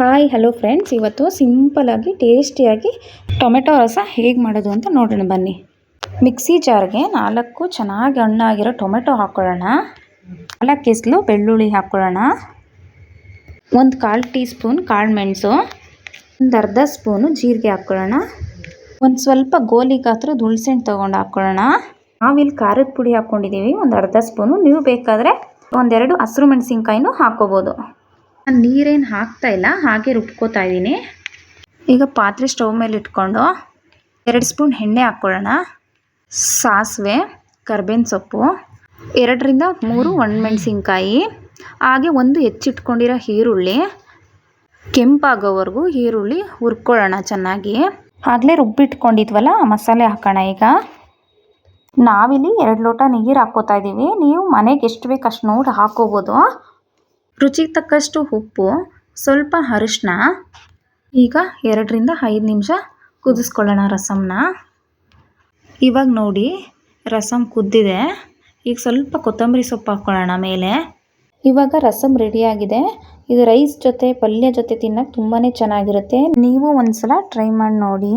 Hi hello friends ಇವತ್ತು ಸಿಂಪಲಾಗಿ ಟೇಸ್ಟಿಯಾಗಿ ಟೊಮೆಟೊ ರಸ ಹೇಗೆ ಮಾಡೋದು ಅಂತ ನೋಡೋಣ ಬನ್ನಿ. ಮಿಕ್ಸಿ ಜಾರ್ಗೆ ನಾಲ್ಕು ಚೆನ್ನಾಗಿ ಹಣ್ಣಾಗಿರೋ ಟೊಮೆಟೊ ಹಾಕ್ಕೊಳ್ಳೋಣ ನಾಲ್ಕು ಎಸ್ಲು ಬೆಳ್ಳುಳ್ಳಿ ಹಾಕ್ಕೊಳ್ಳೋಣ ಒಂದು ಕಾಲು ಟೀ ಸ್ಪೂನ್ ಕಾಳು ಮೆಣಸು. ಒಂದು ಅರ್ಧ ಸ್ಪೂನು ಜೀರಿಗೆ ಹಾಕ್ಕೊಳ್ಳೋಣ ಒಂದು ಸ್ವಲ್ಪ ಗೋಲಿ ಗಾತ್ರದ ಹುಳ್ಸೆಣ್ಣು ತೊಗೊಂಡು ಹಾಕ್ಕೊಳ್ಳೋಣ ನಾವಿಲ್ಲಿ ಖಾರದ ಪುಡಿ ಹಾಕ್ಕೊಂಡಿದ್ದೀವಿ ಒಂದು ಅರ್ಧ ಸ್ಪೂನು. ನೀವು ಬೇಕಾದರೆ ಒಂದೆರಡು ಹಸಿರು ಮೆಣಸಿನ್ಕಾಯಿನೂ ಹಾಕ್ಕೋಬೋದು ನಾನು ನೀರೇನು ಹಾಕ್ತಾ ಇಲ್ಲ, ಹಾಗೆ ರುಬ್ಕೋತಾ ಇದ್ದೀನಿ. ಈಗ ಪಾತ್ರೆ ಸ್ಟವ್ ಮೇಲೆ ಇಟ್ಕೊಂಡು ಎರಡು ಸ್ಪೂನ್ ಎಣ್ಣೆ ಹಾಕ್ಕೊಳ್ಳೋಣ. ಸಾಸಿವೆ, ಕರ್ಬೇವಿನ ಸೊಪ್ಪು, ಎರಡರಿಂದ ಮೂರು ಒಣಮೆಣಸಿನ್ಕಾಯಿ, ಹಾಗೆ ಒಂದು ಹೆಚ್ಚಿಟ್ಕೊಂಡಿರೋ ಈರುಳ್ಳಿ, ಕೆಂಪಾಗೋವರೆಗೂ ಈರುಳ್ಳಿ ಹುರ್ಕೊಳ್ಳೋಣ ಚೆನ್ನಾಗಿ. ಆಗಲೇ ರುಬ್ಬಿಟ್ಕೊಂಡಿದ್ವಲ್ಲ, ಮಸಾಲೆ ಹಾಕೋಣ ಈಗ. ನಾವಿಲ್ಲಿ ಎರಡು ಲೋಟ ನೀರು ಹಾಕ್ಕೋತಾ ಇದ್ದೀವಿ ನೀವು ಮನೆಗೆ ಎಷ್ಟು ಬೇಕು ಅಷ್ಟು ನೋಡಿ ಹಾಕ್ಕೋಬೋದು ರುಚಿಗೆ ತಕ್ಕಷ್ಟು ಉಪ್ಪು, ಸ್ವಲ್ಪ ಅರಿಶಿನ ಈಗ ಎರಡರಿಂದ ಐದು ನಿಮಿಷ ಕುದಿಸ್ಕೊಳ್ಳೋಣ ರಸಮ್ನ. ಇವಾಗ ನೋಡಿ, ರಸಮ್ ಕುದ್ದಿದೆ. ಈಗ ಸ್ವಲ್ಪ ಕೊತ್ತಂಬರಿ ಸೊಪ್ಪು ಹಾಕ್ಕೊಳ್ಳೋಣ ಮೇಲೆ. ಇವಾಗ ರಸಮ್ ರೆಡಿಯಾಗಿದೆ ಇದು ರೈಸ್ ಜೊತೆ, ಪಲ್ಯ ಜೊತೆ ತಿನ್ನೋಕ್ಕೆ ತುಂಬಾ ಚೆನ್ನಾಗಿರುತ್ತೆ. ನೀವು ಒಂದ್ಸಲ ಟ್ರೈ ಮಾಡಿ ನೋಡಿ.